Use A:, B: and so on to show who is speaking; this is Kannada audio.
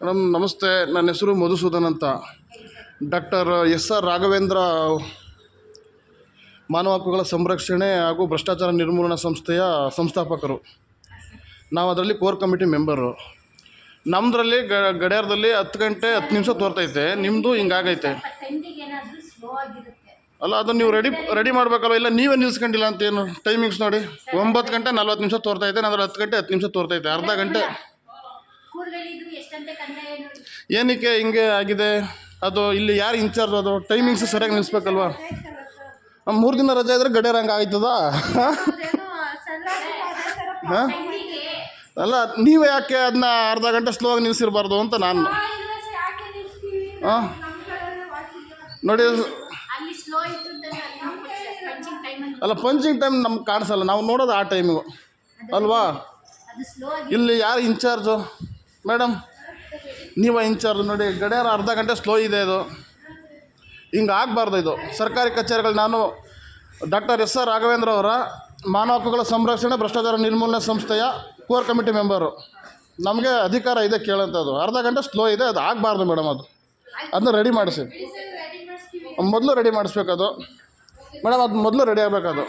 A: ಮೇಡಮ್, ನಮಸ್ತೆ. ನನ್ನ ಹೆಸರು ಮಧುಸೂದನ್ ಅಂತ. ಡಾಕ್ಟರ್ ಎಸ್ ಆರ್ ರಾಘವೇಂದ್ರ ಮಾನವ ಹಕ್ಕುಗಳ ಸಂರಕ್ಷಣೆ ಹಾಗೂ ಭ್ರಷ್ಟಾಚಾರ ನಿರ್ಮೂಲನಾ ಸಂಸ್ಥೆಯ ಸಂಸ್ಥಾಪಕರು. ನಾವು ಅದರಲ್ಲಿ ಕೋರ್ ಕಮಿಟಿ ಮೆಂಬರು. ನಮ್ಮದ್ರಲ್ಲಿ ಗಡಿಯಾರದಲ್ಲಿ ಹತ್ತು ಗಂಟೆ ಹತ್ತು ನಿಮಿಷ ತೋರ್ತೈತೆ. ನಿಮ್ಮದು ಹಿಂಗಾಗೈತೆ ಅಲ್ಲ, ಅದನ್ನು ನೀವು ರೆಡಿ ರೆಡಿ ಮಾಡಬೇಕಲ್ಲ ಇಲ್ಲ, ನೀವೇ ನಿಲ್ಸ್ಕೊಂಡಿಲ್ಲ ಅಂತ ಏನು? ಟೈಮಿಂಗ್ಸ್ ನೋಡಿ. ಒಂಬತ್ತು ಗಂಟೆ ನಲ್ವತ್ತು ನಿಮಿಷ ತೋರ್ತೈತೆ ನಾನು ಹತ್ತು ಗಂಟೆ ಹತ್ತು ನಿಮಿಷ ತೋರ್ತೈತೆ ಅರ್ಧ ಗಂಟೆ. ಏನಕ್ಕೆ ಹಿಂಗೆ ಆಗಿದೆ? ಅದು ಇಲ್ಲಿ ಯಾರು ಇನ್ಚಾರ್ಜ್ ಅದು? ಟೈಮಿಂಗ್ಸ್ ಸರಿಯಾಗಿ ನಿಲ್ಲಿಸ್ಬೇಕಲ್ವಾ ಮೂರು ದಿನ ರಜೆ ಇದ್ರೆ ಗಡಿಯಾರ ಹಂಗೆ ಆಯ್ತದ? ಹಾಂ? ಅಲ್ಲ ನೀವು ಯಾಕೆ ಅದನ್ನ ಅರ್ಧ ಗಂಟೆ ಸ್ಲೋ ಆಗಿ ನಿಲ್ಲಿಸಿರ್ಬಾರ್ದು ಅಂತ ನಾನು. ಹಾಂ ನೋಡಿ
B: ಅಲ್ಲಿ ಪಂಚಿಂಗ್
A: ಟೈಮ್ ನಮ್ಗೆ ಕಾಣಿಸಲ್ಲ. ನಾವು ನೋಡೋದು ಆ ಟೈಮಿಗೂ ಅಲ್ವಾ? ಇಲ್ಲಿ ಯಾರು ಇನ್ಚಾರ್ಜು ಮೇಡಮ್, ನೀವೇ ಇನ್ಚಾರ್ಜ್ ನೋಡಿ, ಗಡಿಯಾರ ಅರ್ಧ ಗಂಟೆ ಸ್ಲೋ ಇದೆ ಇದು. ಹಿಂಗೆ ಆಗಬಾರ್ದು ಇದು. ಸರ್ಕಾರಿ ಕಚೇರಿಗಳು ನಾನು ಡಾಕ್ಟರ್ ಎಸ್ ಆರ್ ರಾಘವೇಂದ್ರ ಅವರ, ಮಾನವ ಹಕ್ಕುಗಳ ಸಂರಕ್ಷಣೆ, ಭ್ರಷ್ಟಾಚಾರ ನಿರ್ಮೂಲನೆ ಸಂಸ್ಥೆಯ ಕೋರ್ ಕಮಿಟಿ ಮೆಂಬರು ನಮಗೆ ಅಧಿಕಾರ ಇದೆ ಕೇಳೋಂಥದ್ದು. ಅರ್ಧ ಗಂಟೆ ಸ್ಲೋ ಇದೆ, ಅದು ಆಗಬಾರ್ದು ಮೇಡಮ್ ಅದು. ಅದನ್ನ ರೆಡಿ ಮಾಡಿಸಿ. ಮೊದಲು ರೆಡಿ ಮಾಡಿಸ್ಬೇಕದು. ಮೇಡಮ್, ಅದು ಮೊದಲು ರೆಡಿ ಆಗಬೇಕದು.